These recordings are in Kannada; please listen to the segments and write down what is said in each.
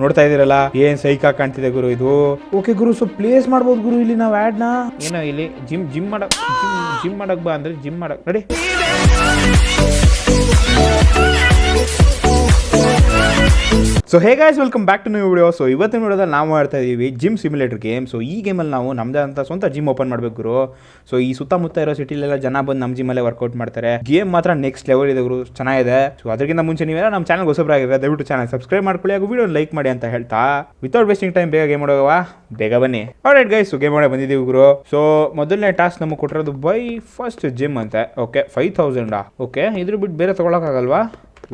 ನೋಡ್ತಾ ಇದೀರಲ್ಲ ಏನ್ ಸೈಕಾ ಕಾಣ್ತಿದೆ ಗುರು ಇದು? ಓಕೆ ಗುರು ಸೊ ಪ್ಲೇಸ್ ಮಾಡ್ಬೋದು ಗುರು ಇಲ್ಲಿ ನಾವು ಆಡ್ನ? ಏನೋ ಇಲ್ಲಿ ಜಿಮ್ ಜಿಮ್ ಮಾಡಕ್ ಜಿಮ್ ಜಿಮ್ ಮಾಡಕ್ ಬಾ ಅಂದ್ರೆ ಜಿಮ್ ಮಾಡಕ್. ನಡಿ so hey guys welcome back to new video so ಇವತ್ತಿನ ವಿಡಿಯೋದಲ್ಲಿ ನಾವು ಆಡ್ತಾ ಇದ್ದೀವಿ ಜಿಮ್ ಸಿಮ್ಯುಲೇಟರ್ ಗೇಮ್ ಸೊ ಈ ಗೇಮಲ್ಲಿ ನಾವು ನಮ್ದೇ ಅಂತ ಸ್ವಂತ ಜಿಮ್ ಓಪನ್ ಮಾಡಬೇಕು ಸೊ ಈ ಸುತ್ತಮುತ್ತ ಇರೋ ಸಿಟಿಲೆಲ್ಲ ಜನ ಬಂದು ನಮ್ಮ ಜಿಮ್ಮಲ್ಲೇ ವರ್ಕೌಟ್ ಮಾಡ್ತಾರೆ. ಗೇಮ್ ಮಾತ್ರ ನೆಕ್ಸ್ಟ್ ಲೆವೆಲ್ ಇದೆ ಗುರು. ಚೆನ್ನಾಗಿದೆ. ಸೊ ಅದಕ್ಕಿಂತ ಮುಂಚೆ ನೀವೆಲ್ಲ ನಮ್ಮ ಚಾನಲ್ ಹೊಸಬ್ರಾಗಿದ್ರೆ ದಯವಿಟ್ಟು ಚಾನಲ್ ಸಬ್ಸ್ಕ್ರೈಬ್ ಮಾಡ್ಕೊಳ್ಳಿ ಹಾಗೂ ವಿಡಿಯೋ ಲೈಕ್ ಮಾಡಿ ಅಂತ ಹೇಳ್ತಾ ವಿತೌಟ್ ವೇಸ್ಟಿಂಗ್ ಟೈಮ್ ಬೇಗ ಗೇಮ್ ಮಾಡೋವ ಬೇಗ ಬನ್ನಿ. ಆಲ್ರೈಟ್ ಗೈಸ್ ಗೇಮ್ ಮಾಡೋ ಬಂದಿದ್ದೀವಿ ಗುರು. ಸೊ ಮೊದಲನೇ ಟಾಸ್ಕ್ ನಮಗೆ ಕೊಟ್ಟಿರೋದು ಬೈ ಫಸ್ಟ್ ಜಿಮ್ ಅಂತೆ. ಓಕೆ ಫೈವ್ ತೌಸಂಡಾ ಓಕೆ ಇದ್ರ ಬಿಟ್ಟು ಬೇರೆ ತೊಗೊಳಕ್ಕಾಗಲ್ವಾ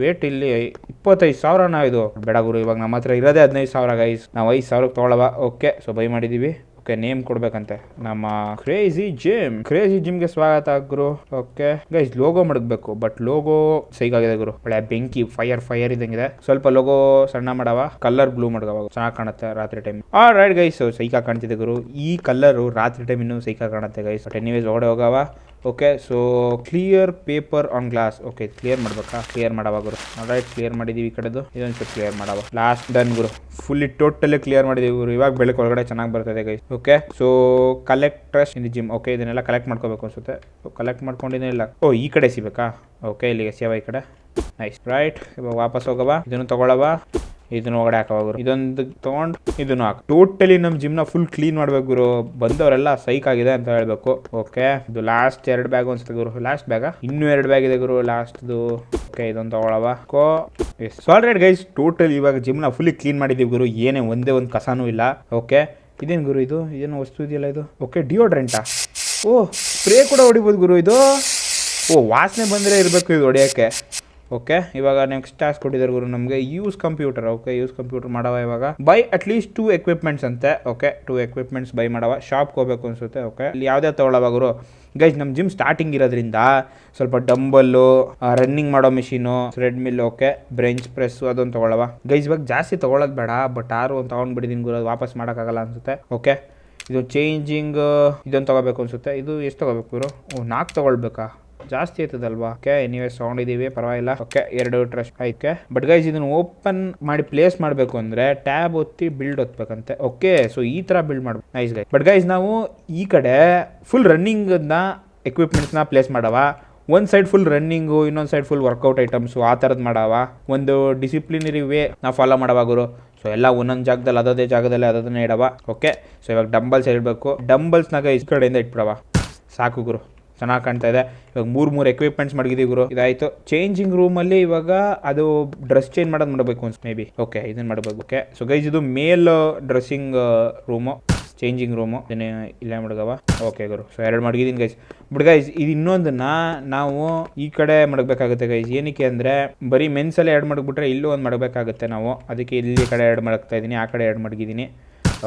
ವೇಟ್ ಇಲ್ಲಿ ಇಪ್ಪತ್ತೈದು ಸಾವಿರನ ಇದು. ಬೇಡ ಗುರು, ಇವಾಗ ನಮ್ಮ ಹತ್ರ ಇರೋದೇ ಹದಿನೈದು ಸಾವಿರ ಗೈಸ್ ನಾವು ಐದು ಸಾವಿರಕ್ಕೆ ತೊಗೊಳವ ಓಕೆ ಸೊ ಬೈ ಮಾಡಿದ್ದೀವಿ ಓಕೆ ನೇಮ್ ಕೊಡ್ಬೇಕಂತೆ. ನಮ್ಮ ಕ್ರೇಜಿ ಜಿಮ್ ಕ್ರೇಜಿ ಜಿಮ್ಗೆ ಸ್ವಾಗತ, ಗುರು. ಓಕೆ ಗೈಸ್ ಲೋಗೋ ಮಡಗಬೇಕು ಬಟ್ ಲೋಗೋ ಸೈಗಾಗಿದೆ, ಗುರು. ಒಳ್ಳೆ ಬೆಂಕಿ ಫೈರ್ ಫೈರ್ ಇದಂಗಿದೆ ಸ್ವಲ್ಪ ಲೋಗೋ ಸಣ್ಣ ಮಾಡವ. ಕಲರ್ ಬ್ಲೂ ಮಡಗವ ಚೆನ್ನಾಗಿ ಕಾಣುತ್ತೆ ರಾತ್ರಿ ಟೈಮ್ ಆ ರೈಟ್ ಗೈಸ್ ಸೈಕಾ ಕಾಣ್ತಿದೆ, ಗುರು. ಈ ಕಲರು ರಾತ್ರಿ ಟೈಮ್ ಇನ್ನೂ ಸೈಕಾ ಕಾಣುತ್ತೆ ಗೈಸ್ ಬಟ್ ಎನಿವೇಸ್ ಓಡೆ ಹೋಗವ. Okay so clear paper on glass okay clear ಮಾಡ್ಬೇಕಾ? ಕ್ಲಿಯರ್ ಮಾಡವ ಗುರು. ರೈಟ್ ಕ್ಲಿಯರ್ ಮಾಡಿದೀವಿ ಈ ಕಡೆದು. ಇದೊಂದು ಸ್ವಲ್ಪ ಕ್ಲಿಯರ್ ಮಾಡವ. ಲಾಸ್ಟ್ ಡನ್ ಗುರು. ಫುಲ್ಲಿ ಟೋಟಲಿ ಕ್ಲಿಯರ್ ಮಾಡಿದೀವಿ ಗುರು. ಇವಾಗ ಬೆಳಕು ಒಳಗಡೆ ಚೆನ್ನಾಗಿ ಬರ್ತದೆ guys okay so collectors in gym okay ಇದನ್ನೆಲ್ಲ ಕಲೆಕ್ಟ್ ಮಾಡ್ಕೋಬೇಕು ಅನ್ಸುತ್ತೆ. ಕಲೆಕ್ಟ್ ಮಾಡ್ಕೊಂಡಿದ್ದೇನಿಲ್ಲ ಓ ಈ ಕಡೆ ಸಿಬೇಕಾ ಓಕೆ ಇಲ್ಲಿಗೆ ಸೇವ ಈ ಕಡೆ. ನೈಸ್ ರೈಟ್ ಇವಾಗ ವಾಪಸ್ ಹೋಗವಾ. ಇದನ್ನು ತಗೊಳವ ಇದನ್ನ ಒಳಗಡೆ ಗುರು. ಇದೊಂದು ತಗೊಂಡು ಇದನ್ನು ಟೋಟಲಿ ನಮ್ಮ ಜಿಮ್ನ ಫುಲ್ ಕ್ಲೀನ್ ಮಾಡ್ಬೇಕು ಗುರು. ಬಂದವರೆಲ್ಲ ಸೈಕ್ ಆಗಿದೆ ಅಂತ ಹೇಳ್ಬೇಕು. ಓಕೆ ಇದು ಲಾಸ್ಟ್ ಎರಡು ಬ್ಯಾಗ್ ಅನ್ಸುತ್ತೆ ಗುರು. ಲಾಸ್ಟ್ ಬ್ಯಾಗ ಇನ್ನೂ ಎರಡು ಬ್ಯಾಗ್ ಇದೆ ಗುರು. ಲಾಸ್ಟ್ದು ಓಕೆ ಇದೊಂದು ತಗೊಳವ. ಕೋ ಎಸ್ ಗೈಸ್ ಟೋಟಲ್ ಇವಾಗ ಜಿಮ್ನ ಫುಲ್ಲಿ ಕ್ಲೀನ್ ಮಾಡಿದ್ದೀವಿ ಗುರು. ಏನೇ ಒಂದೇ ಒಂದು ಕಸನೂ ಇಲ್ಲ. ಓಕೆ ಇದೇನು ಗುರು ಇದು? ಏನು ವಸ್ತು ಇದೆಯಲ್ಲ ಇದು? ಓಕೆ ಡಿಯೋಡ್ರೆಂಟಾ ಓ ಸ್ಪ್ರೇ ಕೂಡ ಹೊಡಿಬೋದು ಗುರು ಇದು. ಓ, ವಾಸನೆ ಬಂದರೆ ಇರಬೇಕು ಇದು ಹೊಡೆಯೋಕ್ಕೆ. ಓಕೆ ಇವಾಗ ನೆಕ್ಸ್ಟ್ ಟಾಸ್ಕ್ ಕೊಟ್ಟಿದ್ದಾರೆ ಗುರು ನಮಗೆ use computer okay use computer ಮಾಡವ ಇವಾಗ. Buy at least two equipments ಅಂತೆ ಓಕೆ ಟೂ ಎಕ್ವಿಪ್ಮೆಂಟ್ಸ್ ಬೈ ಮಾಡವ. ಶಾಪ್ಗೆ ಹೋಗ್ಬೇಕು ಅನ್ಸುತ್ತೆ ಓಕೆ ಇಲ್ಲಿ ಯಾವುದೇ ತೊಗೊಳವ ಗುರು? ಗೈಸ್ ನಮ್ಮ ಜಿಮ್ ಸ್ಟಾರ್ಟಿಂಗ್ ಇರೋದ್ರಿಂದ ಸ್ವಲ್ಪ ಡಂಬಲ್ಲು ರನ್ನಿಂಗ್ ಮಾಡೋ machine treadmill okay bench press ಅದೊಂದು ತೊಗೊಳವ. ಗೈಸ್ ಇವಾಗ ಜಾಸ್ತಿ ತೊಗೊಳೋದು ಬೇಡ ಬಟ್ ಆರು ಒಂದು ತೊಗೊಂಡ್ಬಿಟ್ಟಿದ್ದೀನಿ ಗುರು, ಅದು ವಾಪಸ್ ಮಾಡೋಕ್ಕಾಗಲ್ಲ ಅನ್ಸುತ್ತೆ ಓಕೆ ಇದು ಚೇಂಜಿಂಗ್ ಇದೊಂದು ತೊಗೋಬೇಕು ಅನ್ಸುತ್ತೆ. ಇದು ಎಷ್ಟು ತೊಗೋಬೇಕು ಗುರು? ಓ ನಾಲ್ಕು ತೊಗೊಳ್ಬೇಕಾ? ಜಾಸ್ತಿ ಆಯ್ತದಲ್ವಾ ಓಕೆ ಸೌಂಡ್ ಇದೀವಿ ಪರವಾಗಿಲ್ಲ. ಓಕೆ ಎರಡು ಟ್ರಸ್ಟ್ ಆಯ್ಕೆ ಬಟ್ ಗೈಸ್ ಇದನ್ನ ಓಪನ್ ಮಾಡಿ ಪ್ಲೇಸ್ ಮಾಡಬೇಕು ಅಂದ್ರೆ ಟ್ಯಾಬ್ ಒತ್ತಿ ಬಿಲ್ಡ್ ಒತ್ತಬೇಕಂತೆ ಓಕೆ ಸೊ ಈ ತರ ಬಿಲ್ಡ್ ಮಾಡ್ಬೇಕು ನೈಸ್ ಗೈಸ್ ಬಟ್ ಗೈಸ್ ನಾವು ಈ ಕಡೆ ಫುಲ್ ರನ್ನಿಂಗನ್ನ ಎಕ್ವಿಪ್ಮೆಂಟ್ಸ್ನ ಪ್ಲೇಸ್ ಮಾಡವ. ಒಂದು ಸೈಡ್ ಫುಲ್ ರನ್ನಿಂಗು ಇನ್ನೊಂದು ಸೈಡ್ ಫುಲ್ ವರ್ಕೌಟ್ ಐಟಮ್ಸು ಆ ಥರದ್ದು ಮಾಡವ. ಒಂದು ಡಿಸಿಪ್ಲಿನರಿ ವೇ ನಾವು ಫಾಲೋ ಮಾಡವ ಗುರು. ಸೊ ಎಲ್ಲ ಒಂದೊಂದು ಜಾಗದಲ್ಲಿ ಅದೇ ಜಾಗದಲ್ಲಿ, ಅದನ್ನ ಇಡವ. ಓಕೆ ಸೊ ಇವಾಗ ಡಂಬಲ್ಸ್ ಇಡಬೇಕು ಡಂಬಲ್ಸ್ನಾಗ ಈ ಕಡೆಯಿಂದ ಇಟ್ಬಿಡವ. ಸಾಕು ಗುರು. ಚೆನ್ನಾಗಿ ಕಾಣ್ತಾ ಇದೆ. ಇವಾಗ ಮೂರು ಮೂರು ಎಕ್ವಿಪ್ಮೆಂಟ್ಸ್ ಮಡಗಿದೀವಿ ಗುರು. ಇದಾಯಿತು. ಚೇಂಜಿಂಗ್ ರೂಮಲ್ಲಿ ಇವಾಗ ಅದು ಡ್ರೆಸ್ ಚೇಂಜ್ ಮಾಡೋದು ಮಾಡಬೇಕು ಅನ್ಸ್ ಮೇ ಬಿ ಓಕೆ ಇದನ್ನು ಮಾಡಬೇಕು. ಓಕೆ ಸೊ ಗೈಸ್ ಇದು male dressing room changing room ಇದನ್ನೇ ಇಲ್ಲೇ ಮಡಗವ. ಓಕೆ ಗುರು. ಸೊ ಎರಡು ಮಡಗಿದ್ದೀನಿ ಗೈಸ್ ಬಟ್ ಗೈಸ್ ಇದು ಇನ್ನೊಂದನ್ನ ನಾವು ಈ ಕಡೆ ಮಡಗಬೇಕಾಗುತ್ತೆ ಗೈಸ್ ಏನಕ್ಕೆ ಅಂದರೆ ಬರೀ ಮೆನ್ಸಲ್ಲಿ ಎರಡು ಮಡಗ್ಬಿಟ್ರೆ ಇಲ್ಲೂ ಒಂದು ಮಡಗಬೇಕಾಗುತ್ತೆ ನಾವು. ಅದಕ್ಕೆ ಇಲ್ಲಿ ಕಡೆ ಎರಡು ಮಡಗ್ತಾ ಇದ್ದೀನಿ ಆ ಕಡೆ ಎರಡು ಮಡಗಿದ್ದೀನಿ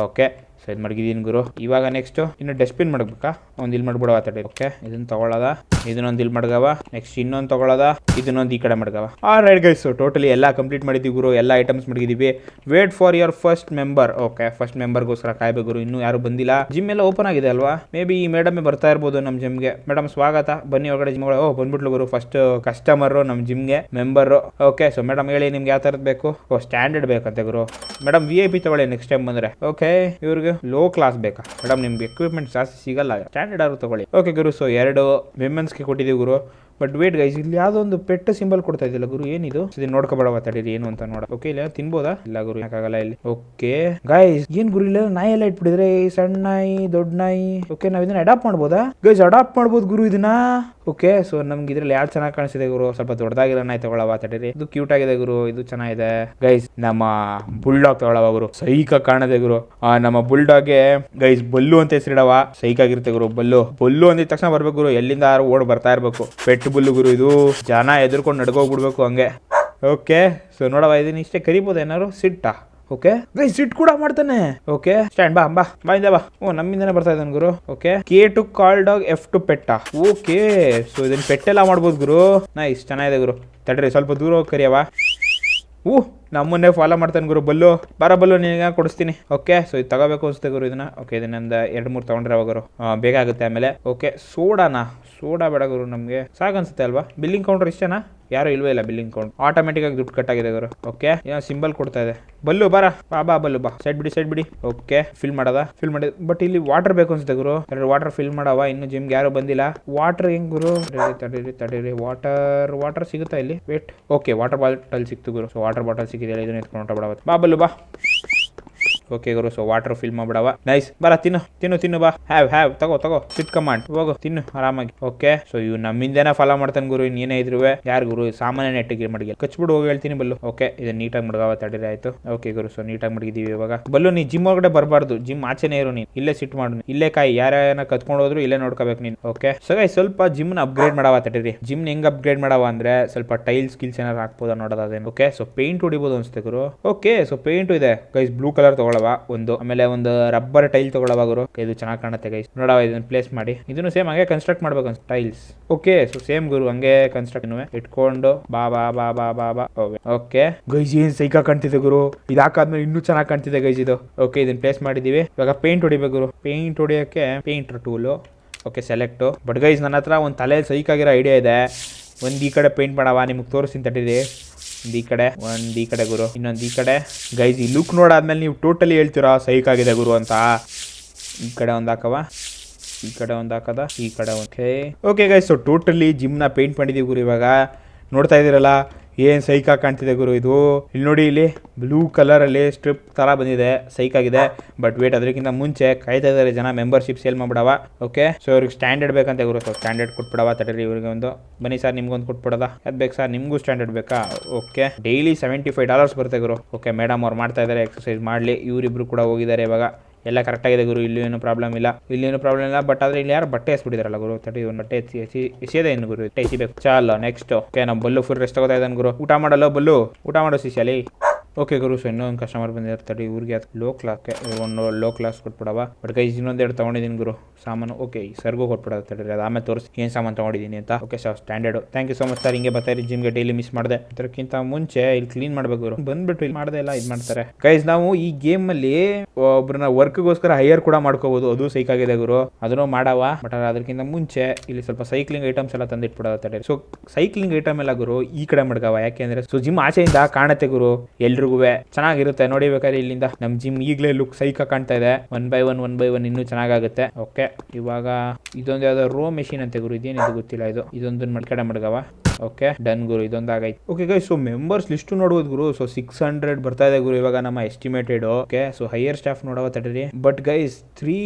ಓಕೆ ಸೊ ಇದು ಮಡಗಿದ್ದೀನಿ ಗುರು. ಇವಾಗ ನೆಕ್ಸ್ಟು ಇನ್ನು ಡಸ್ಟ್ಬಿನ್ ಮಡಗ್ಬೇಕಾ ಒಂದು ಇಲ್ಲಿ ಮಾಡ್ಬಿಡವ ತಡೆ. ಓಕೆ ಇದನ್ನ ತಗೊಳ್ಳೋದ ಇದನ್ನೊಂದು ಇಲ್ಲಿ ಮಡಗವ. ನೆಕ್ಸ್ಟ್ ಇನ್ನೊಂದು ತಗೊಳ್ಳೋದ ಇದನ್ನೊಂದು ಈ ಕಡೆ ಮಡಗವ. ಆ ರೈಟ್ ಗೈಸ್ ಟೋಟಲಿ ಎಲ್ಲ ಕಂಪ್ಲೀಟ್ ಮಾಡಿದ್ದೀವಿ ಗುರು. ಎಲ್ಲ items ಮಡಗಿದ್ದೀವಿ wait for your first member okay first ಮೆಂಬರ್ಗೋಸ್ಕರ ಕಾಯ್ಬೇಕು ಗುರು. ಇನ್ನೂ ಯಾರು ಬಂದಿಲ್ಲ. ಜಿಮ್ ಎಲ್ಲ ಓಪನ್ ಆಗಿದೆ ಅಲ್ವಾ? ಮೇ ಬಿ ಈ ಮೇಡಮ್ ಬರ್ತಾ ಇರ್ಬೋದು ನಮ್ಮ ಜಿಮ್ಗೆ ಮೇಡಮ್ ಸ್ವಾಗತ. ಬನ್ನಿ ಒಳಗಡೆ ಜಿಮ್ ಓ, ಬಂದ್ಬಿಟ್ಲು ಗುರು. ಫಸ್ಟ್ ಕಸ್ಟಮರು ನಮ್ಮ ಜಿಮ್ಗೆ ಮೆಂಬರು ಓಕೆ ಸೊ ಮೇಡಮ್ ಹೇಳಿ ನಿಮ್ಗೆ ಯಾವ ಥರದ್ದು ಬೇಕು? ಓ ಸ್ಟ್ಯಾಂಡರ್ಡ್ ಬೇಕಂತೆ ಗುರು. ಮೇಡಮ್ ವಿ ಐ ಪಿ ತಗೊಳ್ಳಿ ನೆಕ್ಸ್ಟ್ ಟೈಮ್ ಬಂದರೆ. ಓಕೆ ಇವ್ರಿಗೆ ಲೋ ಕ್ಲಾಸ್ ಬೇಕಾ? ಮೇಡಮ್ ನಿಮ್ಗೆ ಎಕ್ವಿಪ್ಮೆಂಟ್ ಜಾಸ್ತಿ ಸಿಗಲ್ಲ. ಸ್ಟ್ಯಾಂಡರ್ಡ್ ಆರು ತಗೊಳ್ಳಿ. ಓಕೆ ಗುರು ಸೊ ಎರಡು ವಿಮೆನ್ಸ್ಗೆ ಕೊಟ್ಟಿದ್ದೀವಿ ಗುರು. ಬಟ್ ವೇಟ್ ಗೈಸ್ ಇಲ್ಲಿ ಯಾವುದೋ ಒಂದು ಪೆಟ್ಟ ಸಿಂಬಲ್ ಕೊಡ್ತಾ ಇದಿಲ್ಲ ಗುರು? ಏನಿದು? ಇದನ್ನ ನೋಡ್ಕೊಬೇಡವ ತಡೀರಿ. ಏನು ಅಂತ ನೋಡ ಓಕೆ ಇಲ್ಲ, ತಿನ್ಬೋದಾ? ಇಲ್ಲ ಗುರು, ಯಾಕಾಗಲ್ಲ ಇಲ್ಲಿ. ಓಕೆ ಗೈಸ್ ಏನ್ ಗುರು ಇಲ್ಲ? ನಾಯಿ ಎಲ್ಲ ಇಟ್ಬಿಟ್ಟಿದ್ರೆ ಸಣ್ಣ ನಾಯಿ, ದೊಡ್ಡ ನಾಯಿ. ಓಕೆ ನಾವ್ ಇದನ್ನ ಅಡಾಪ್ಟ್ ಮಾಡ್ಬೋದಾ? ಗೈಸ್ ಅಡಾಪ್ಟ್ ಮಾಡ್ಬೋದು ಗುರು ಇದನ್ನ. ಓಕೆ ಸೊ ನಮ್ಗೆ ಇದ್ರಲ್ಲಿ ಯಾರು ಚೆನ್ನಾಗಿ ಕಾಣಿಸಿದೆ ಗುರು? ಸ್ವಲ್ಪ ದೊಡ್ಡದಾಗಿಲ್ಲ ನಾಯಿ ತಗೊಳ್ಳವ ತಡೀರಿ. ಇದು ಕ್ಯೂಟ್ ಆಗಿದೆ ಗುರು, ಇದು ಚೆನ್ನಾಗಿದೆ. ಗೈಸ್ ನಮ್ಮ ಬುಲ್ಡಾಗ್ ತಗೊಳ್ಳವ ಗುರು. ಸೈಕ ಕಾಣದೆ ಗುರು. ನಮ್ಮ ಬುಲ್ಡಾಗ್ಗೆ ಗೈಸ್ ಬಲ್ಲು ಅಂತ ಹೆಸರಿಡವ ಸೈಕ್ ಆಗಿರುತ್ತೆ ಗುರು, ಬಲ್ಲು. ಬಲ್ಲು ಅಂದಿದ ತಕ್ಷಣ ಬರ್ಬೇಕು ಗುರು, ಎಲ್ಲಿಂದ ಯಾರು ಓಡ್ ಬರ್ತಾ ಇರ್ಬೇಕು. ಪೆಟ್ ಬುಲ್ಲು ಗುರು ಇದು. ಜನ ಎದುರ್ಕೊಂಡು ನಡ್ಕೋಗ್ಬಿಡ್ಬೇಕು ಹಂಗೆ. ಓಕೆ ಸೊ ನೋಡವ ಇದನ್ನ ಇಷ್ಟೇ ಕರಿಬೋದು ಏನಾರು ಸಿಟ್ಟಾ. ಓಕೆ ಸಿಟ್ ಕೂಡ ಮಾಡ್ತಾನೆ. ಓಕೆ ಸ್ಟ್ಯಾಂಡ್ ಬಾ ಬಾ. ಬಾ ಇಂದ ಬಾ. ಓ, ನಮ್ಮಿಂದನೇ ಬರ್ತಾ ಇದ್ದಾನೆ ಗುರು. Okay K to call dog F to Petta okay so ಇದನ್ನ ಪೆಟ್ಟೆಲ್ಲ ಮಾಡ್ಬೋದು ಗುರು. ನೈಸ್ ಚೆನ್ನಾಗಿದೆ ಗುರು. ತಡ್ರಿ, ಸ್ವಲ್ಪ ದೂರ ಹೋಗಿ ಕರಿಯವಾ ಊ. ನಮ್ಮನ್ನೇ ಫಾಲೋ ಮಾಡ್ತಾನೆ ಗುರು. ಬಲ್ಲು, ಬರ ಬಲ್ಲು ನಿನಗೆ ಕೊಡಿಸ್ತೀನಿ. ಓಕೆ ಸೊ ಇದು ತಗೋಬೇಕು ಅನ್ಸುತ್ತೆ ಗುರು ಇದನ್ನ. ಓಕೆ ಇದನ್ನೊಂದು ಎರಡು ಮೂರು ತಗೊಂಡ್ರೆ ಅವಾಗರು ಬೇಗ ಆಗುತ್ತೆ ಆಮೇಲೆ. ಓಕೆ ಸೋಡಾನಾ? ಸೋಡಾ ಬೇಡ ಗುರು ನಮಗೆ. ಸಾಗನ್ಸುತ್ತೆ ಅಲ್ವಾ? ಬಿಲ್ಲಿಂಗ್ ಕೌಂಟರ್ ಇಷ್ಟೇನಾ? ಯಾರು ಇಲ್ವೇ ಇಲ್ಲ ಬಿಲ್ಲಿಂಗ್ ಕೌಂಟ್ ಆಟೋಮೆಟಿಕ್ ಆಗಿ ದುಡ್ಡು ಕಟ್ ಆಗಿದೆ ಗುರು. ಓಕೆ ಏನೋ ಸಿಂಬಲ್ ಕೊಡ್ತಾ ಇದೆ. ಬಲ್ಲು, ಬಾರ. ಬಾ ಬಾ, ಬಲ್ಲು, ಬಾ. ಸೈಡ್ ಬಿಡಿ ಸೈಡ್ ಬಿಡಿ. ಓಕೆ ಫಿಲ್ ಮಾಡದ. ಫಿಲ್ ಮಾಡಿದ. ಬಟ್ ಇಲ್ಲಿ ವಾಟರ್ ಬೇಕು ಅನ್ಸುತ್ತೆ ಗುರು. ಎರಡು ವಾಟರ್ ಫಿಲ್ ಮಾಡವ. ಇನ್ನು ಜಿಮ್ ಯಾರು ಬಂದಿಲ್ಲ. ವಾಟರ್ ಹೆಂಗ್ ಗುರು? ತಡೀರಿ ತಡೀರಿ ವಾಟರ್ ವಾಟರ್ ಸಿಗುತ್ತಾ ಇಲ್ಲಿ? ವೇಟ್ ಓಕೆ ವಾಟರ್ ಬಾಟಲ್ ಸಿಕ್ತು ಗುರು. ಸೊ ವಾಟರ್ ಬಾಟಲ್ ಸಿಕ್ಕಿದೆ ಇದನ್ನ ಎತ್ಕೊಂಡು ಹೊರಟ ಬಾ ಬಲ್ಲು ಬಾ. ಓಕೆ ಗುರು ಸೊ ವಾಟರ್ ಫಿಲ್ ಮಾಡ್ಬಿಡವ. ನೈಸ್ ಬರ, ತಿನ್ನು ತಿನ್ನು ತಿನ್ನು, ಬಾ. ಹ್ಯಾವ್ ಹ್ಯಾವ್ ತಗೋ ತಗೋ. ಸಿಟ್ ಕಮಾಂಡ್ ಹೋಗು, ತಿನ್ನು, ಆರಾಮಾಗಿ. ಓಕೆ ಸೊ ಇವ್ ನಮ್ಮಿಂದೇನ ಫಾಲೋ ಮಾಡ್ತಾನೆ ಗುರು ಇನ್ನೇನೇ ಇದ್ರು ಯಾರು ಗುರು? ಸಾಮಾನ್ಯ ನೆಟ್ಟಿಗೆ ಮಡಗಿ ಕಚ್ಬಿಡು, ಹೋಗಿ, ಹೇಳ್ತೀನಿ ಬಲ್ಲು. ಓಕೆ ಇದು ನೀಟಾಗಿ ಮಡ್ಗಾವ, ತಡೀರಿ, ಆಯ್ತು. ಓಕೆ ಗುರು ಸೊ ನೀಟಾಗಿ ಮಡಗಿದೀವಿ ಇವಾಗ. ಬಲ್ಲು, ನೀ ಜಿಮ್ ಒಳಗಡೆ ಬರಬಾರ್ದು. ಜಿಮ್ ಆಚೆನೇ ಇರು ನೀನು. ಇಲ್ಲೇ ಸಿಟ್ ಮಾಡು ಇಲ್ಲೇ ಕಾಯಿ. ಯಾರ್ಯಾರ ಕತ್ಕೊಂಡು ಹೋದ್ರು ಇಲ್ಲೇ ನೋಡ್ಕೋಬೇಕು ನೀನು. ಓಕೆ ಸೊ ಸ್ವಲ್ಪ ಜಿಮ್ ಅಪ್ಗ್ರೇಡ್ ಮಾಡವ, ತಡೀರಿ. ಜಿಮ್ ಹೆಂಗ್ ಅಪ್ಗ್ರೇಡ್ ಮಾಡವ ಅಂದ್ರೆ ಸ್ವಲ್ಪ ಟೈಲ್ಸ್ ಸ್ಕಿಲ್ಸ್ ಏನಾರು ಹಾಕ್ಬೋದ ನೋಡೋದೇನು ಓಕೆ ಸೊ ಪೇಂಟ್ ಹೊಡಿಬೋದು ಅನ್ಸುತ್ತೆ ಗುರು. ಓಕೆ ಸೊ ಪೇಂಟ್ ಇದೆ. ಗೈಸ್ ಬ್ಲೂ ಕಲರ್ ತಗೊಳವ, ಒಂದು, ಆಮೇಲೆ ಒಂದು ರಬ್ಬರ್ ಟೈಲ್ ತಗೊಳವ ಗುರು. ಇದು ಚೆನ್ನಾಗಿ ಕಾಣುತ್ತೆ ಗೈಸ್ ನೋಡವ, ಇದನ್ನ ಪ್ಲೇಸ್ ಮಾಡಿ. ಇದನ್ನು ಸೇಮ್ ಹಂಗೆ ಕನ್ಸ್ಟ್ರಕ್ಟ್ ಮಾಡ್ಬೇಕು ಟೈಲ್ಸ್ ಓಕೆ ಸೊ ಸೇಮ್ ಗುರು, ಹಂಗೆ ಕನ್ಸ್ಟ್ರಕ್ಟ್ ಇಟ್ಕೊಂಡು, ಬಾ ಬಾ ಬಾ ಬಾ ಬಾ ಬಾ ಓಕೆ ಗೈಸ್ ಏನ್ ಸೈಕ ಕಾಣ್ತಿದೆ ಗುರು? ಇದಾಕಾದ್ಮೇಲೆ ಇನ್ನೂ ಚೆನ್ನಾಗಿ ಕಾಣ್ತಿದೆ ಗೈಸ್ ಇದು. ಓಕೆ ಇದನ್ನ ಪ್ಲೇಸ್ ಮಾಡಿದೀವಿ ಇವಾಗ ಪೇಂಟ್ ಹೊಡಿಬೇಕು ಗುರು. Paint ಹೊಡಿಯೋಕ್ಕೆ painter tool okay select but guys ನನ್ನ ಹತ್ರ ಒಂದು ತಲೆ ಸೈಕಾಗಿರೋ ಐಡಿಯಾ ಇದೆ. ಒಂದು ಈ ಕಡೆ ಪೇಂಟ್ ಮಾಡವ, ನಿಮ್ಗೆ ತೋರಿಸ್ತೀನಿ ಒಂದು ಈ ಕಡೆ, ಒಂದ್ ಈ ಕಡೆ ಗುರು, ಇನ್ನೊಂದ್ ಈ ಕಡೆ. ಗೈಸ್ ಈ ಲುಕ್ ನೋಡಾದ್ಮೇಲೆ ನೀವು ಟೋಟಲಿ ಹೇಳ್ತೀರಾ, ಸೈಕ್ ಆಗಿದೆ ಗುರು ಅಂತ? ಈ ಕಡೆ ಒಂದ್ ಹಾಕವ. ಈ ಕಡೆ ಒಂದ್ ಹಾಕದ, ಈ ಕಡೆ okay okay guys so totally ನ ಪೇಂಟ್ ಮಾಡಿದೀವಿ ಗುರು ಇವಾಗ. ನೋಡ್ತಾ ಇದ್ದೀರಲ್ಲ? ಏನು ಸೈಕಾ ಕಾಣ್ತಿದೆ ಗುರು ಇದು? ಇಲ್ಲಿ ನೋಡಿ, ಇಲ್ಲಿ ಬ್ಲೂ ಕಲರಲ್ಲಿ ಸ್ಟ್ರಿಪ್ ಥರ ಬಂದಿದೆ, ಸೈಕ್ ಆಗಿದೆ. ಬಟ್ ವೇಟ್ ಅದಕ್ಕಿಂತ ಮುಂಚೆ ಕಾಯ್ತಾ ಇದ್ದಾರೆ ಜನ ಮೆಂಬರ್ಶಿಪ್ ಸೇಲ್ ಮಾಡ್ಬಿಡವ. ಓಕೆ ಸೊ ಇವ್ರಿಗೆ ಸ್ಟ್ಯಾಂಡರ್ಡ್ ಬೇಕಂತ ಗುರು. ಸೊ ಸ್ಟ್ಯಾಂಡರ್ಡ್ ಕೊಟ್ಬಿಡವ ತಡೀರಿ ಇವ್ರಿಗೆ ಒಂದು. ಬನ್ನಿ ಸರ್ ನಿಮ್ಗೊಂದು ಕೊಟ್ಬಿಡೋದ? ಅದು ಬೇಕು ಸರ್ ನಿಮಗೂ ಸ್ಟ್ಯಾಂಡರ್ಡ್ ಬೇಕಾ? Okay daily seventy five dollars ಬರುತ್ತೆ ಗುರು. ಓಕೆ ಮೇಡಮ್ ಅವ್ರು ಮಾಡ್ತಾ ಇದ್ದಾರೆ ಎಕ್ಸರ್ಸೈಸ್ ಮಾಡಲಿ. ಇವರಿಬ್ರು ಕೂಡ ಹೋಗಿದ್ದಾರೆ ಇವಾಗ. ಎಲ್ಲ ಕರೆಕ್ಟಾಗಿದೆ ಗುರು, ಇಲ್ಲಿ ಏನು ಪ್ರಾಬ್ಲಮ್ ಇಲ್ಲ. ಇಲ್ಲಿ ಏನು ಪ್ರಾಬ್ಲಮ್ ಇಲ್ಲ ಬಟ್ ಆದ್ರೆ ಇಲ್ಲಿ ಯಾರು ಬಟ್ಟೆ ಎಸ್ಬಿಟ್ಟಿದಾರಲ್ಲ ಗುರು? ತಡಿ ಒಂದು ಬಟ್ಟೆ ಎಸಿ ಎಸಿ ಏನು ಗುರು ಎಸಿಬೇಕು ಚಾಲ ನೆಕ್ಸ್ಟ್ ಓಕೆ ನಮ್ಮ ಬಲ್ಲು ಫುಲ್ ರೆಸ್ಟ್ ತಗೋತಾ ಇದ್ದಾನೆ ಗುರು. ಊಟ ಮಾಡಲ್ಲ ಬಲ್ಲು? ಊಟ ಮಾಡೋ ಸಿಶಾಲಿ ಓಕೆ ಗುರು ಸೊ ಇನ್ನೊಂದು ಕಸ್ಟಮರ್ ಬಂದಿದ್ದಾರೆ ತಡಿ, ಊರಿಗೆ ಲೋ ಕ್ಲಾಸ್ಗೆ ಒಂದು ಲೋ ಕ್ಲಾಸ್ ಕೊಟ್ಬಿಡವ ಬಟ್ ಕೈ ಇನ್ನೊಂದೆರಡು ತೊಗೊಂಡಿದ್ದೀನಿ ಗುರು, ಸಾಮಾನು. ಓಕೆ ಸರ್ಗೂ ಕೊಟ್ಬಿಡೋದು ತಡಿ, ಅದು ಆಮೇಲೆ ತೋರಿಸಿ ಏನು ಸಾಮಾನು ತೊಗೊಂಡಿದ್ದೀನಿ ಅಂತ. Okay sir standard thank you so much sir ಹಿಂಗೆ ಬರ್ತಾರೆ ಜಿಮ್ಗೆ ಡೈಲಿ ಮಿಸ್ ಮಾಡಿದೆ. ಅದಕ್ಕಿಂತ ಮುಂಚೆ ಇಲ್ಲಿ ಕ್ಲೀನ್ ಮಾಡಬೇಕು ಗುರು. ಬಂದ್ಬಿಟ್ಟು ಇಲ್ಲಿ ಮಾಡದೆ ಎಲ್ಲ, ಇದು ಮಾಡ್ತಾರೆ. ಗೈಸ್ ನಾವು ಈ ಗೇಮಲ್ಲಿ ಒಬ್ರನ್ನ ವರ್ಕ್ಗೋಸ್ಕರ ಹೈಯರ್ ಕೂಡ ಮಾಡ್ಕೋಬಹುದು ಅದು ಸೈಕ್ ಆಗಿದೆ ಗುರು. ಅದನ್ನು ಮಾಡವ ಬಟ್ ಅದಕ್ಕಿಂತ ಮುಂಚೆ ಇಲ್ಲಿ ಸ್ವಲ್ಪ ಸೈಕ್ಲಿಂಗ್ ಐಟಮ್ಸ್ ಎಲ್ಲ ತಂದಿಟ್ಬಿಡೋದು ತಡೆ. ಸೊ ಸೈಕ್ಲಿಂಗ್ ಐಟಮ್ ಎಲ್ಲ ಗುರು, ಈ ಕಡೆ ಮಡ್ಗವ ಯಾಕೆಂದ್ರೆ ಸೊ ಜಿಮ್ ಆಚೆಯಿಂದ ಕಾಣತ್ತೆ ಗುರು. ಎಲ್ರಿಗೂ ಚೆನ್ನಾಗಿರುತ್ತೆ. ನೋಡಿ ಬೇಕಾದ್ರೆ ಇಲ್ಲಿಂದ ನಮ್ ಜಿಮ್ ಈಗಲೇ ಲುಕ್ ಸೈಕ ಕಾಣ್ತಾ ಇದೆ. One by one one by one ಇನ್ನೂ ಚೆನ್ನಾಗುತ್ತೆ ಓಕೆ ಇವಾಗ ಇದೊಂದು ಯಾವ್ದೋ ರೋ ಮೆಷಿನ್ ಅಂತ ಗುರು, ಇದೇನಿದು ಗೊತ್ತಿಲ್ಲ ಇದು. ಇದೊಂದು ಮಡ್ಕಡೆ ಮಡ್ಗವ. ಓಕೆ, ಡನ್ ಗುರು ಇದೊಂದು ಆಗೈತೆ okay guy so members list ನೋಡ್ಬೋದು ಗುರು. ಸೊ ಸಿಕ್ಸ್ ಹಂಡ್ರೆಡ್ ಬರ್ತಾ ಇದೆ ಗುರು ಇವಾಗ ನಮ್ಮ estimated okay? So hire staff ನೋಡವ ತಡೀರಿ ಬಟ್ ಗೈಸ್ ತ್ರೀ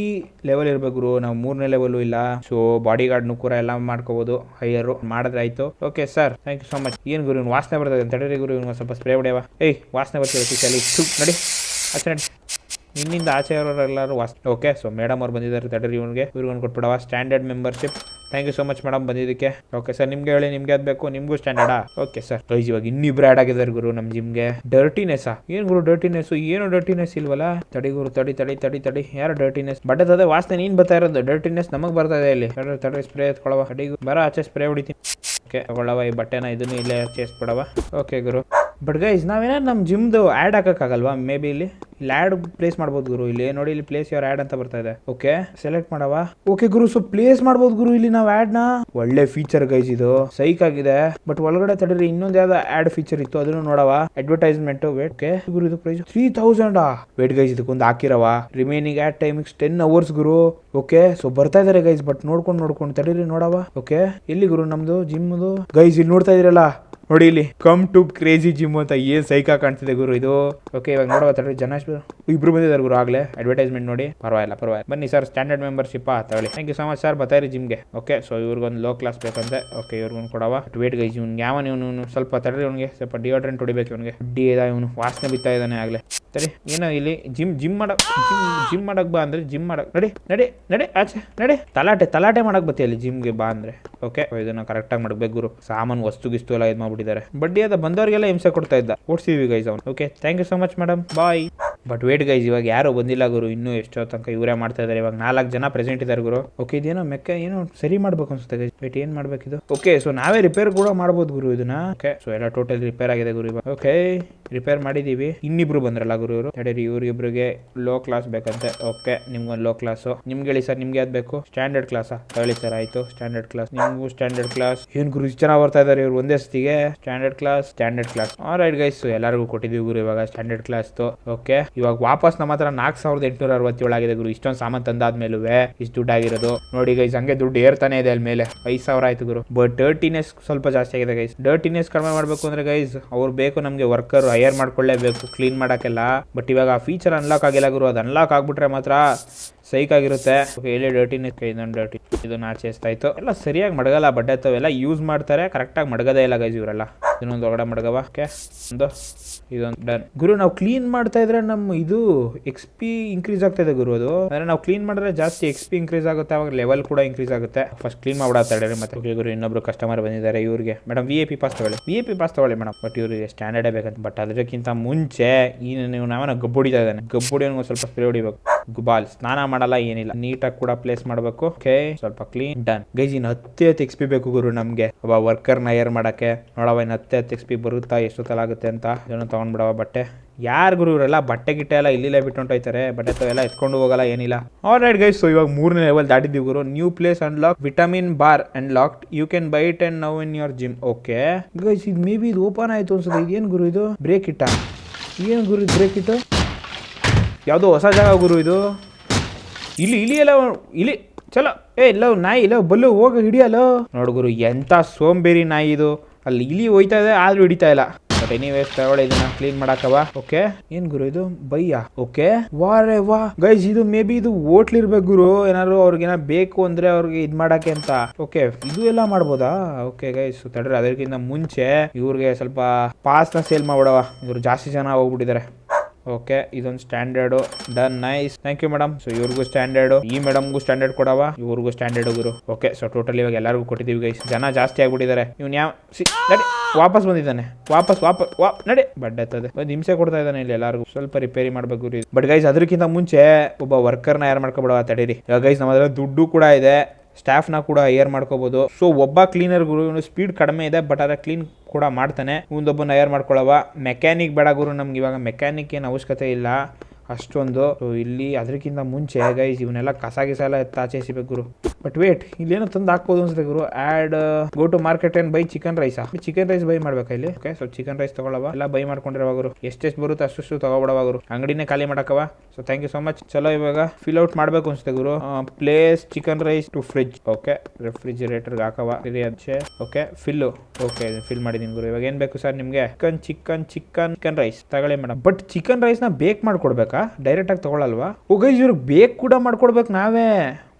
ಲೆವೆಲ್ ಇರ್ಬೇಕು ಗುರು. ನಾವು ಮೂರನೇ ಲೆವೆಲ್ ಇಲ್ಲ. ಸೊ ಬಾಡಿ ಗಾರ್ಡ್ ಕೂಡ ಎಲ್ಲ ಮಾಡ್ಕೋಬಹುದು ಹೈಯರ್ ಮಾಡಿದ್ರೆ ಆಯ್ತು. Okay sir thank you so much ಏನ್ ಗುರು, ಇವ್ನು ವಾಸನೆ ಬರ್ತದೆ ತಡೀರಿ ಗುರು. ಇವ್ನು ಸ್ವಲ್ಪ ಸ್ಪ್ರೇ ಹೊಡೆಯವ. ಏಯ್, ವಾಸನೆ ಬರ್ತಿದೆ ಸಿಕ್ಕಲ್ಲಿ ನಡಿ. ಆಚೆ ನಡಿ. ನಿನ್ನಿಂದ ಆಚೆ ಇರೋರೆಲ್ಲರೂ ವಾಸ್, ಓಕೆ? ಸೊ ಮೇಡಮ್ ಅವ್ರು ಬಂದಿದ್ದಾರೆ ತಡೀರಿ ಇವ್ನಿಗೆ. ಇವ್ರಿಗೊಂದು ಕೊಟ್ಬಿಡವ. Standard membership thank you so much madam ಬಂದಿದ್ದಕ್ಕೆ. ಓಕೆ ಸರ್ ನಿಮ್ಗೆ ಹೇಳಿ, ನಿಮ್ಗೆ ಅದು ಬೇಕು? ನಿಮಗೂ ಸ್ಟ್ಯಾಂಡರ್ಡಾ ಓಕೆ ಸರ್ ಗೈಸ್ ಇವಾಗ ಇನ್ನಿಬ್ರು ಆ್ಯಡ್ ಆಗಿದ್ದಾರೆ ಗುರು ನಮ್ಮ ಜಿಮ್ಗೆ ಡರ್ಟಿನೆಸ್ಸಾ ಏನು ಗುರು ಡರ್ಟಿನೆಸ್ ಏನು ಡರ್ಟಿನೆಸ್ ಇಲ್ವಲ್ಲ? ತಡಿ ಗುರು, ತಡಿ ತಡಿ ತಡಿ ತಡಿ. ಯಾರು ಡರ್ಟಿನೆಸ್ ಬಟ್ ಅದೇ ವಾಸನೆ ನೀನು ಬರ್ತಾ ಇರೋದು. ಡರ್ಟಿನೆಸ್ ನಮಗೆ ಬರ್ತಾ ಇದೆ ಇಲ್ಲಿ. ತಡಿ ತಡಿ ಸ್ಪ್ರೇ ಎತ್ಕೊಳವ ತಡಿ ಬರ ಆಚೆ ಸ್ಪ್ರೇ ಹೊಡಿತೀನಿ. ಓಕೆ ತಗೊಳ್ಳವ ಈ ಬಟ್ಟೆನ ಇದನ್ನು ಇಲ್ಲೇ ಚೇಸ್ಬಿಡವ ಓಕೆ ಗುರು. ಬಟ್ ಗೈಸ್ ನಾವೇನಾದ್ರು ನಮ್ಮ ಜಿಮ್ದು ಆ್ಯಡ್ ಹಾಕೋಕ್ಕಾಗಲ್ವಾ? ಮೇ ಬಿ ಇಲ್ಲಿ ಇಲ್ಲಿ ಆ್ಯಡ್ ಪ್ಲೇಸ್ ಮಾಡ್ಬೋದು ಗುರು. ಇಲ್ಲಿ ನೋಡಿ, ಇಲ್ಲಿ ಪ್ಲೇಸ್ ಯುವರ್ ಆ್ಯಡ್ ಅಂತ ಬರ್ತಾ ಇದೆ. ಓಕೆ ಸೆಲೆಕ್ಟ್ ಮಾಡವ ಓಕೆ ಗುರು ಸೊ ಪ್ಲೇಸ್ ಮಾಡ್ಬೋದು ಗುರು ಇಲ್ಲಿ ನಾವು ಆ್ಯಡ್ನ ಒಳ್ಳೆ ಫೀಚರ್ ಗೈಸ್ ಇದು. ಸೈಕ್ ಆಗಿದೆ. ಬಟ್ ಒಳಗಡೆ ತಡೀರಿ, ಇನ್ನೊಂದು ಯಾವ್ದು ಆ್ಯಡ್ ಫೀಚರ್ ಇತ್ತು, ಅದನ್ನು ನೋಡವ ಅಡ್ವರ್ಟೈಸ್ಮೆಂಟ್ ವೇಟ್ ಓಕೆ ಗುರು, ಇದು price three thousand wait guys ಇದಕ್ಕೊಂದು ಹಾಕಿರವ remaining ad timings ten hours ಗುರು. ಓಕೆ ಸೊ ಬರ್ತಾ ಇದಾರೆ ಗೈಸ್ ಬಟ್ ನೋಡ್ಕೊಂಡು ನೋಡ್ಕೊಂಡು ತಡೀರಿ ನೋಡವ ಓಕೆ ಎಲ್ಲಿ ಗುರು ನಮ್ದು ಜಿಮ್ದು ಗೈಸ್ ಇಲ್ಲಿ ನೋಡ್ತಾ ಇದೀರಲ್ಲ? ನೋಡಿ ಇಲ್ಲಿ. ಕಮ್ ಟು ಕ್ರೇಜಿ ಜಿಮ್ ಅಂತ ಏನು ಸೈಕಾ ಕಾಣ್ತಿದೆ ಗುರು ಇದು? ಓಕೆ ಇವಾಗ ತಡ್ರಿ ಜನ ಇಬ್ರು ಬಂದಿದ್ದಾರೆ ಗುರು ಆಗ್ಲೇ ಅಡ್ವರ್ಟೈಸ್ಮೆಂಟ್ ನೋಡಿ. ಪರವಾಗಿಲ್ಲ ಪರವಾಗಿಲ್ಲ. ಬನ್ನಿ ಸರ್ ಸ್ಟ್ಯಾಂಡರ್ಡ್ ಮೆಂಬರ್ಶಿಪ್ ತಗೊಳ್ಳಿ. Thank you so much sir ಬತ್ತಾರಿ ಜಿಮ್ಗೆ ಓಕೆ ಸೊ ಇವ್ರಿಗೊಂದು ಲೋ ಕ್ಲಾಸ್ ಬೇಕಂತೆ. ಓಕೆ ಇವ್ರಿಗೊಂದು ಕೊಡವ. ವೇಟ್ ಗೈಸ್ ಇವ್ನು ಯಾವನ ಇವನು ಸ್ವಲ್ಪ ತಡ್ರಿ ಅವ್ನಿಗೆ ಸ್ವಲ್ಪ ಡಿಯೋಡ್ರೆಂಟ್ ಹೊಡಿಬೇಕು ಇವನಿಗೆ. ಡಿ ಇದ ಇವನು. ವಾಸನೆ ಬಿತ್ತಾ ಇದ್ದಾನೆ ಆಗ್ಲೇ. ಸರಿ ಏನೋ ಇಲ್ಲಿ ಜಿಮ್ ಜಿಮ್ ಮಾಡಕ್ ಜಿಮ್ ಜಿಮ್ ಮಾಡಕ್ ಬಾ ಅಂದ್ರೆ ಜಿಮ್ ಮಾಡಕ್ ನಡಿ ನಡಿ ನಡಿ, ಆಚೆ, ನಡಿ. ತಲಾಟೆ ತಲಾಟೆ ಮಾಡಕ್ ಬತ್ತಿ ಅಲ್ಲಿ ಜಿಮ್ಗೆ ಬಾ ಅಂದ್ರೆ. ಓಕೆ ಇದನ್ನ ಕರೆಕ್ಟಾಗಿ ಮಾಡಬೇಕು ಗುರು. ಸಾಮಾನ್, ವಸ್ತು, ಗಿಸ್ತು ಎಲ್ಲ ಇದು ಮಾಡ್ಬಿಟ್ಟಿದ್ದಾರೆ ಬಡ್ಡಿ ಅದ ಬಂದವರಿಗೆಲ್ಲ ಹಿಂಸೆ ಕೊಡ್ತಾ ಇದ್ದ. ಓಡಿಸಿದ್ವಿ ಗೈಸ್ ಅವ್ನು. Okay thank you so much madam bye but wait guys ಇವಾಗ ಯಾರು ಬಂದಿಲ್ಲ ಗುರು, ಇನ್ನೂ ಎಷ್ಟೋ ತನಕ ಇವರೇ ಮಾಡ್ತಾ ಇದ್ದಾರೆ ಇವಾಗ ನಾಲ್ಕು ಜನ ಪ್ರೆಸೆಂಟ್ ಇದ್ದಾರೆ ಗುರು. ಓಕೆ ಇದೇನೋ ಮೆಕ್ಕ, ಏನು ಸರಿ ಮಾಡ್ಬೇಕು ಅನ್ಸುತ್ತೆ ಗೈಸ್ ವೇಟ್ ಏನ್ ಇದು? ಓಕೆ ಸೊ ನಾವೇ ರಿಪೇರ್ ಕೂಡ ಮಾಡ್ಬೋದು ಗುರು ಇದನ್ನ. ಓಕೆ ಸೊ ಎಲ್ಲ ಟೋಟಲ್ ರಿಪೇರ್ ಆಗಿದೆ ಗುರು ಇವಾಗ. ಓಕೆ ರಿಪೇರ್ ಮಾಡಿದೀವಿ. ಇನ್ನಿಬ್ರು ಬಂದ್ರಲ್ಲ ಗುರು ಇವರು. ತಡೀರಿ ಇವ್ರಿಗಿಬ್ರಿಗೆ ಲೋ ಕ್ಲಾಸ್ ಬೇಕಂತೆ. ಓಕೆ ನಿಮ್ಗೊಂದು ಲೋ ಕ್ಲಾಸ್ ನಿಮ್ಗೆ ಹೇಳಿ ಸರ್ ನಿಮ್ಗೆ ಯಾವ್ದು ಬೇಕು? ಸ್ಟ್ಯಾಂಡರ್ಡ್ ಕ್ಲಾಸ್ ಹೇಳಿ ಸರ್ ಆಯ್ತು. ಸ್ಟ್ಯಾಂಡರ್ಡ್ ಕ್ಲಾಸ್ ನಿಮ್ಗೂ ಸ್ಟ್ಯಾಂಡರ್ಡ್ ಕ್ಲಾಸ್ ಏನ್ ಗುರು ಚೆನ್ನಾಗಿ ಬರ್ತಾ ಇದಾರೆ ಇವ್ರು ಒಂದೇ ಸತಿಗೆ? Standard class standard class right guys ಎಲ್ಲರಿಗೂ ಕೊಟ್ಟಿದ್ದೀವಿ ಗುರು ಇವಾಗ ಸ್ಟ್ಯಾಂಡರ್ಡ್ ಕ್ಲಾಸ್ ಓಕೆ ಇವಾಗ ವಾಪಸ್ ನಮ್ಮ ಹತ್ರ ನಾಲ್ಕು ಸಾವಿರದ ಎಂಟುನೂರ ಅರವತ್ತೇಳು ಆಗಿದೆ ಗುರು. ಇಷ್ಟೊಂದು ಸಾಮಾನು ತಂದಾದ್ಮೇಲೂ ಇಷ್ಟು ದುಡ್ಡು ಆಗಿರೋದು. ನೋಡಿ ಗೈಸ್ ಹಂಗೆ ದುಡ್ಡು ಏರ್ತಾನೆ ಇದೆ ಅಲ್ಲಿ ಮೇಲೆ. ಐದು ಸಾವಿರ ಆಯ್ತು ಗುರು. ಬಟ್ ಡರ್ಟಿನೆಸ್ ಸ್ವಲ್ಪ ಜಾಸ್ತಿ ಆಗಿದೆ ಗೈಸ್ ಡರ್ಟಿನೆಸ್ ಕಡಿಮೆ ಮಾಡಬೇಕು ಅಂದ್ರೆ ಗೈಸ್ ಅವ್ರು ಬೇಕು ನಮಗೆ ವರ್ಕರ್ ಹೈಯರ್ ಮಾಡ್ಕೊಳ್ಳೇಬೇಕು ಕ್ಲೀನ್ ಮಾಡೋಕ್ಕೆಲ್ಲ. ಬಟ್ ಇವಾಗ ಆ ಫೀಚರ್ ಅನ್ಲಾಕ್ ಆಗಿಲ್ಲ ಗುರು. ಅದು ಅನ್ಲಾಕ್ ಆಗ್ಬಿಟ್ರೆ ಮಾತ್ರ ಸೈಕ್ ಆಗಿರುತ್ತೆ. ಹೇಳಿ ಡರ್ಟಿನೆಸ್ ಇದೊಂದು ಡರ್ಟಿ ಇದನ್ನ ಆಚೆ ಇತ್ತು. ಎಲ್ಲ ಸರಿಯಾಗಿ ಮಡಗಲ್ಲ, ಬಡ್ಡೆ ಎಲ್ಲ ಯೂಸ್ ಮಾಡ್ತಾರೆ. ಕರೆಕ್ಟಾಗಿ ಮಡಗದೇ ಇಲ್ಲ ಗೈಸ್ ಇವರೆಲ್ಲ. ಇದನ್ನೊಂದು ಒಳಗಡೆ ಮಡಗವ ಓಕೆ ಒಂದು, ಇದೊಂದು ಡನ್ ಗುರು, ನಾವು ಕ್ಲೀನ್ ಮಾಡ್ತಾ ಇದ್ರೆ ನಮ್ಮ ಇದು ಎಕ್ಸ್ ಪಿ ಇನ್ಕ್ರೀಸ್ ಆಗ್ತಾ ಇದೆ ಗುರು ಅದು. ಅಂದ್ರೆ ನಾವು ಕ್ಲೀನ್ ಮಾಡಿದ್ರೆ ಜಾಸ್ತಿ ಎಕ್ಸ್ ಪಿ ಇನ್ಕ್ರೀಸ್ ಆಗುತ್ತೆ ಅವಾಗ ಲೆವೆಲ್ ಕೂಡ ಇನ್ಕ್ರೀಸ್ ಆಗುತ್ತೆ. ಫಸ್ಟ್ ಕ್ಲೀನ್ ಮಾಡ್ಬಿಡತ್ತೆ ಮತ್ತೆ. ಓಕೆ ಗುರು, ಇನ್ನೊಬ್ರು ಕಸ್ಟಮರ್ ಬಂದಿದ್ದಾರೆ ಇವ್ರಿಗೆ. Madam V A P pass ತಗೊಳ್ಳಿ. ವಿ ಎ ಪಿ ಪಾಸ್ ತಗೊಳ್ಳಿ ಮೇಡಮ್ ಬಟ್ ಇವ್ರಿಗೆ ಸ್ಟ್ಯಾಂಡರ್ಡೇ ಬೇಕಂತ. ಬಟ್ ಅದಕ್ಕಿಂತ ಮುಂಚೆ ಈ ನೀವು ನಾವೇನೋ ಗಬ್ಬು ಹೊಡಿತಾ ಇದ್ದಾನೆ. ಗಬ್ಬು ಹೊಡಿಯೋನ್ಗೆ ಸ್ವಲ್ಪ ಸ್ಪ್ರೇ ಹೊಡಿಬೇಕು. ಗುಬಾಲ್ ಸ್ನಾನ ಮಾಡಲ್ಲ, ಏನಿಲ್ಲ. ನೀಟಾಗಿ ಕೂಡ ಪ್ಲೇಸ್ ಮಾಡಬೇಕು. ಓಕೆ ಸ್ವಲ್ಪ ಕ್ಲೀನ್ ಡನ್ ಗೈಜ್ ಇನ್ನು ಹತ್ತೆ ಹತ್ತು ಎಕ್ಸ್ ಪಿ ಬೇಕು ಗುರು ನಮಗೆ. ಒಬ್ಬ ವರ್ಕರ್ನ ಹೈಯರ್ ಮಾಡಕ್ಕೆ. ನೋಡವ ಇನ್ನು ಹತ್ತೆ ಹತ್ತು ಎಕ್ಸ್ ಪಿ ಬರುತ್ತಾ ಎಷ್ಟೊತ್ತಲಾಗುತ್ತೆ ಅಂತ ಏನೋ ತೊಗೊಂಡ್ಬಿಡವ ಬಟ್ಟೆ. ಯಾರು ಗುರು ಇವರೆಲ್ಲ ಬಟ್ಟೆ ಗಿಟ್ಟೆ ಎಲ್ಲ ಇಲ್ಲಿಲ್ಲೇ ಬಿಟ್ಟು ಹೊಂಟೋಯ್ತಾರೆ ಬಟ್ಟೆ ಎಲ್ಲ ಎತ್ಕೊಂಡು ಹೋಗಲ್ಲ, ಏನಿಲ್ಲ. ಆಲ್ ರೈಟ್ ಗೈಸ್ ಸೊ ಇವಾಗ ಮೂರನೇ ಲೆವೆಲ್ ದಾಟಿದ್ದೀವಿ ಗುರು. New place unlock vitamin bar unlocked you can buy it and now in your gym okay guys ಇದು ಮೇ ಬಿ ಇದು ಓಪನ್ ಆಯಿತು ಅನ್ಸುತ್ತೆ. ಏನು ಗುರು ಇದು? ಬ್ರೇಕ್ ಇಟ್ಟ ಏನು ಗುರು ಬ್ರೇಕ್ ಇಟ್ಟು ಯಾವುದೋ ಹೊಸ ಜಾಗ ಗುರು ಇದು? ಇಲ್ಲಿ ಇಲ್ಲಿ ಎಲ್ಲ, ಇಲ್ಲಿ, ಚಲೋ. ಏ, ಇಲ್ಲ, ನಾಯಿ, ಇಲ್ಲ, ಬಲ್ಲು, ಹೋಗಿ ಹಿಡಿಯಲ್ಲ ನೋಡು ಗುರು ಎಂಥ ಸೋಂಬೇರಿ ನಾಯಿ ಇದು. ಅಲ್ಲಿ ಇಲಿ ಹೋಯ್ತಾ ಇದೆ, ಆದ್ರೂ ಹಿಡಿತಾ ಇಲ್ಲ. ಬಟ್ ಎನಿವೇಸ್ ತಗೊಳ್ಳಿ, ಇದನ್ನ ಕ್ಲೀನ್ ಮಾಡಾಕವ ಓಕೆ ಏನ್ ಗುರು ಇದು? ಬೈಯ? ಓಕೆ ವಾ ರೇ ವಾ ಗೈಸ್ ಇದು ಮೇ ಬಿ ಇದು ಹೋಟ್ಲ್ ಇರ್ಬೇಕು ಗುರು. ಏನಾದ್ರು ಅವ್ರಿಗೆ ಏನಾರು ಬೇಕು ಅಂದ್ರೆ ಅವ್ರಿಗೆ ಇದ್ ಮಾಡಕ್ಕೆ ಅಂತ. ಓಕೆ ಇದು ಎಲ್ಲ ಮಾಡ್ಬೋದಾ? ಓಕೆ ಗೈಸ್ ತಡ್ರಿ, ಅದಕ್ಕಿಂತ ಮುಂಚೆ ಇವ್ರಿಗೆ ಸ್ವಲ್ಪ ಪಾಸ್ನ ಸೇಲ್ ಮಾಡ್ಬಿಡವ. ಇವ್ರು ಜಾಸ್ತಿ ಜನ ಹೋಗ್ಬಿಟ್ಟಿದ್ದಾರೆ. ಓಕೆ ಇದೊಂದು standard done nice thank you madam so ಇವ್ರಿಗೂ ಸ್ಟ್ಯಾಂಡರ್ಡು ಈ ಮೇಡಮ್ಗೂ ಸ್ಟ್ಯಾಂಡರ್ಡ್ ಕೊಡವ, ಇವ್ರಿಗೂ ಸ್ಟ್ಯಾಂಡರ್ಡ್ ಗುರು. ಓಕೆ ಸೊ ಟೋಟಲ್ ಇವಾಗ ಎಲ್ಲರಿಗೂ ಕೊಟ್ಟಿದ್ದೀವಿ ಗೈಸ್ ಜನ ಜಾಸ್ತಿ ಆಗ್ಬಿಟ್ಟಿದ್ದಾರೆ. ಇವ್ನು ಯಾವ ಸಿ ನಡಿ, ವಾಪಸ್ ಬಂದಿದ್ದಾನೆ. ವಾಪಸ್ ವಾಪಸ್, ವಾ ನಡಿ. ಬಡ್ಡೆತ್ತದೆ ಒಂದು ಹಿಂಸೆ ಕೊಡ್ತಾ ಇದ್ದಾನೆ ಇಲ್ಲಿ ಎಲ್ಲರಿಗೂ. ಸ್ವಲ್ಪ ರಿಪೇರಿ ಮಾಡ್ಬೇಕು ಗುರು ಬಟ್ ಗೈಸ್ ಅದಕ್ಕಿಂತ ಮುಂಚೆ ಒಬ್ಬ ವರ್ಕರ್ನ ಯಾರು ಮಾಡ್ಕೊಬಿಡವ, ತಡೀರಿ. ಇವಾಗ ಗೈಸ್ ನಮ್ಮ ಹತ್ರ ದುಡ್ಡು ಕೂಡ ಇದೆ. ಸ್ಟಾಫ್ನ ಕೂಡ ಹೈಯರ್ ಮಾಡ್ಕೋಬಹುದು ಸೊ ಒಬ್ಬ ಕ್ಲೀನರ್ ಗುರು ಸ್ಪೀಡ್ ಕಡಿಮೆ ಇದೆ ಬಟ್ ಆದರೆ ಕ್ಲೀನ್ ಕೂಡ ಮಾಡ್ತಾನೆ. ಒಂದೊಬ್ಬನ ಹೈಯರ್ ಮಾಡ್ಕೊಳ್ಳವ ಮೆಕ್ಯಾನಿಕ್ ಬೇಡ ಗುರು ನಮ್ಗೆ ಇವಾಗ. ಮೆಕ್ಯಾನಿಕ್ ಏನು ಅವಶ್ಯಕತೆ ಇಲ್ಲ. ಅಷ್ಟೊಂದು. ಇಲ್ಲಿ ಅದಕ್ಕಿಂತ ಮುಂಚೆ ಗೈಸ್ ಇವನ್ನೆಲ್ಲ ಕಸ ಗಿಸ ಎಲ್ಲ ಎತ್ತ ಆಚೆ ಎಸಿಬೇಕು ಗುರು. ಬಟ್ ವೇಟ್ ಇಲ್ಲೇನೋ ತಂದು ಹಾಕ್ಬೋದು ಅನ್ಸುತ್ತೆ ಗುರು. Ad go to market and buy chicken rice chicken rice buy ಮಾಡ್ಬೇಕಾ ಇಲ್ಲಿ? ಓಕೆ ಸೊ ಚಿಕನ್ ರೈಸ್ ತಗೊಳ್ಳವ ಎಲ್ಲ ಬೈ ಗುರು. ಎಷ್ಟೆಷ್ಟು ಬರುತ್ತೆ ಅಷ್ಟು ಗುರು. ಅಂಗಡಿನೇ ಖಾಲಿ ಮಾಡಕ್ಕವ so thank you so much ಚಲೋ ಇವಾಗ ಫಿಲ್ ಔಟ್ ಮಾಡಬೇಕು ಅನ್ಸುತ್ತೆ ಗುರು. Place chicken rice to fridge okay ರೆಫ್ರಿಜಿರೇಟರ್ಗೆ ಹಾಕವ ಸರಿ ಅಂಚೆ ಓಕೆ ಫಿಲ್ಲು ಓಕೆ ಫಿಲ್ ಮಾಡಿದೀನಿ ಗುರು. ಇವಾಗ ಏನ್ ಬೇಕು ಸರ್ ನಿಮಗೆ? Chicken chicken chicken chicken rice ತಗೊಳ್ಳಿ ಮೇಡಮ್ ಬಟ್ ಚಿಕನ್ ರೈಸ್ನ ಬೇಕ್ ಮಾಡ್ಕೊಡ್ಬೇಕಾ? ಡೈರೆಕ್ಟ್ ಆಗಿ ತಗೊಳಲ್ವಾ? ಓ ಗೈಸ್ ಇವ್ರಿಗೆ ಬೇಕ್ ಕೂಡ ಮಾಡ್ಕೊಡ್ಬೇಕು ನಾವೇ.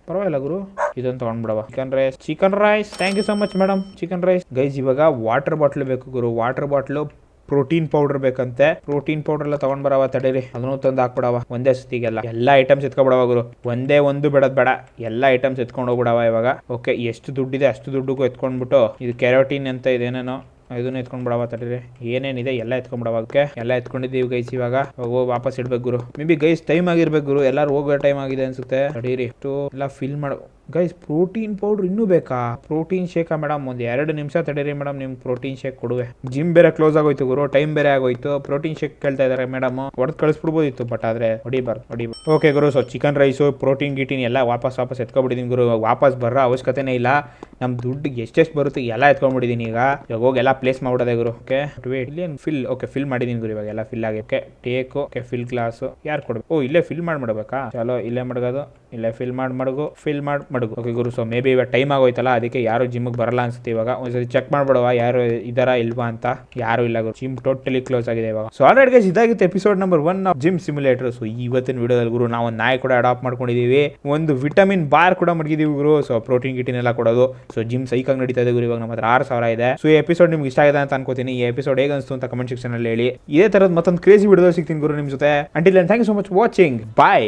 ಪರವಾಗಿಲ್ಲ ಗುರು. ಇದನ್ನು ತೊಗೊಂಡ್ಬಿಡವ chicken rice chicken rice thank you so much madam chicken rice guys ಇವಾಗ ವಾಟರ್ ಬಾಟ್ಲ್ ಬೇಕು ಗುರು. ವಾಟರ್ ಬಾಟ್ಲು ಪ್ರೋಟೀನ್ ಪೌಡರ್ ಬೇಕಂತೆ. ಪ್ರೋಟೀನ್ ಪೌಡರ್ ಎಲ್ಲ ತಗೊಂಡ್ ಬರವ ತಡೀರಿ. ಅದನ್ನು ತಂದು ಹಾಕ್ಬಿಡವ ಒಂದೇ ಸತಿಗೆಲ್ಲ. ಎಲ್ಲ ಐಟಮ್ಸ್ ಎತ್ಕೊಬಿಡವ ಗುರು. ಒಂದೇ ಒಂದು ಬಿಡೋದ್ ಬೇಡ. ಎಲ್ಲ ಐಟಮ್ಸ್ ಎತ್ಕೊಂಡು ಹೋಗ್ಬಿಡವ ಇವಾಗ. ಓಕೆ ಎಷ್ಟು ದುಡ್ಡಿದೆ ಅಷ್ಟು ದುಡ್ಡುಗೂ ಎತ್ಕೊಂಡ್ಬಿಟ್ಟು, ಇದು ಕೆರೋಟಿನ್ ಅಂತ ಇದೇನೇನೋ. ಇದನ್ನ ಎತ್ಕೊಂಡ್ ಬಿಡವ ತಡೀರಿ ಏನೇನಿದೆ ಎಲ್ಲ ಎತ್ಕೊಂಡ್ಬಿಡವ ಎಲ್ಲ ಎತ್ಕೊಂಡಿದ್ದೀವಿ ಗೈಸ್ ಇವಾಗ. ವಾಪಸ್ ಇಡ್ಬೇಕು ಗುರು. ಮೇ ಬಿ ಗೈಸ್ ಟೈಮ್ ಆಗಿರ್ಬೇಕು ಗುರು. ಎಲ್ಲಾರು ಹೋಗೋ ಟೈಮ್ ಆಗಿದೆ ಅನ್ಸುತ್ತೆ. ತಡೀರಿ. ಇಷ್ಟು ಎಲ್ಲ ಫಿಲ್ ಮಾಡು. ಗೈಸ್ ಪ್ರೋಟೀನ್ ಪೌಡರ್ ಇನ್ನೂ ಬೇಕಾ? ಪ್ರೋಟೀನ್ ಶೇಕಾ ಮೇಡಮ್ ಒಂದು ಎರಡು ನಿಮಿಷ ತಡೀರಿ ಮೇಡಮ್ ನಿಮ್ಗೆ ಪ್ರೋಟೀನ್ ಶೇಕ್ ಕೊಡುವೆ. ಜಿಮ್ ಬೇರೆ ಕ್ಲೋಸ್ ಆಗೋಯ್ತು ಗುರು ಟೈಮ್ ಬೇರೆ ಆಗೋಯ್ತು. ಪ್ರೋಟೀನ್ ಶೇಕ್ ಕೇಳ್ತಾ ಇದಾರೆ ಮೇಡಮ್ ಹೊಡೆದು ಕಳಿಸ್ಬಿಡ್ಬೋದಿತ್ತು ಬಟ್ ಆದ್ರೆ ಹೊಡಿಬಾರ್ದು ಹೊಡಿಬಾರ್ದು. ಓಕೆ ಗುರು ಸೊ ಚಿಕನ್ ರೈಸು ಪ್ರೋಟೀನ್ ಗೀಟಿನ್ ಎಲ್ಲ ವಾಪಸ್ ವಾಪಸ್ ಎತ್ಕೊಬಿಟ್ಟಿದ್ದೀನಿ ಗುರು. ವಾಪಸ್ ಬರೋ ಅವಶ್ಯಕತೆನೇ ಇಲ್ಲ. ನಮ್ಮ ದುಡ್ಡು ಎಷ್ಟೆಷ್ಟು ಬರುತ್ತೆ ಎಲ್ಲ ಎತ್ಕೊಂಡ್ಬಿಟ್ಟಿದ್ದೀನಿ ಈಗ. ಇವಾಗ ಹೋಗಿ ಎಲ್ಲ ಪ್ಲೇಸ್ ಮಾಡ್ಬಿಡೋದೆ ಗುರು okay wait fill okay fill ಮಾಡಿದ್ದೀನಿ ಗುರು ಇವಾಗ ಎಲ್ಲ ಫಿಲ್ ಆಗಿ okay take okay fill glass ಯಾರು ಕೊಡ್ಬೇಕು? ಓ, ಇಲ್ಲೇ ಫಿಲ್ ಮಾಡಿ ಮಾಡ್ಬೇಕಾ ಚಲೋ, ಇಲ್ಲೇ ಮಡಗೋದು. ಇಲ್ಲೇ ಫಿಲ್ ಮಾಡಿ, ಮಡಗು ಫಿಲ್ ಮಾಡಿ, ಮಡಗು. ಓಕೆ ಗುರು ಸೊ ಮೇ ಬಿ ಇವಾಗ ಟೈಮ್ ಆಗೋಯ್ತಲ್ಲ, ಅದಕ್ಕೆ ಯಾರು ಜಿಮ್ಗೆ ಬರಲ್ಲ ಅನ್ಸುತ್ತೆ ಇವಾಗ. ಒಂದ್ಸರಿ ಚೆಕ್ ಮಾಡ್ಬಿಡುವ ಯಾರು ಇದಾರ ಇಲ್ವಾ ಅಂತ. ಯಾರು ಇಲ್ಲ ಗುರು. ಜಿಮ್ ಟೋಟಲಿ ಕ್ಲೋಸ್ ಆಗಿದೆ ಇವಾಗ. ಸೊ ಆಲ್ರೆಡಿ ಇದಾಗಿತ್ತು episode number one of gym simulator so ಇವತ್ತಿನ ವಿಡಿಯೋದಲ್ಲಿ ಗುರು, ನಾವು ಒಂದು ನಾಯಿ ಕೂಡ ಅಡಾಪ್ಟ್ ಮಾಡ್ಕೊಂಡಿದ್ದೀವಿ ಒಂದು ವಿಟಮಿನ್ ಬಾರ್ ಕೂಡ ಮಡಗಿದೀವಿ ಗುರು. ಸೊ ಪ್ರೋಟೀನ್ ಗಿಟಿನ್ ಎಲ್ಲ ಕೊಡೋದು. ಸೊ ಜಿಮ್ ಸೈಕಾಗಿ ನಡೀತಾ ಇದೆ ಗುರು, ಇವಾಗ ನಮ್ಮ ಹತ್ರ ಆರು ಸಾವಿರ ಇದೆ. ಸೊ ಈ ಎಪಿಸೋಡ್ ನಿಮ್ಗೆ ಇಷ್ಟ ಆಗಿದೆ ಅಂತ ಅನ್ಕೋತೀನಿ. ಈ ಎಪಿಸೋಡ್ ಹೇಗೆ ಅನಿಸ್ತು ಅಂತ ಕಮೆಂಟ್ ಸೆಕ್ಷನ್ ಅಲ್ಲಿ ಹೇಳಿ. ಇದೇ ತರದ ಮತ್ತೊಂದು ಕ್ರೇಜಿ ವಿಡಿಯೋ ಸಿಗ್ತೀನಿ ಗುರು ನಿಮ್ಮ ಜೊತೆ. Until thank you so much watching bye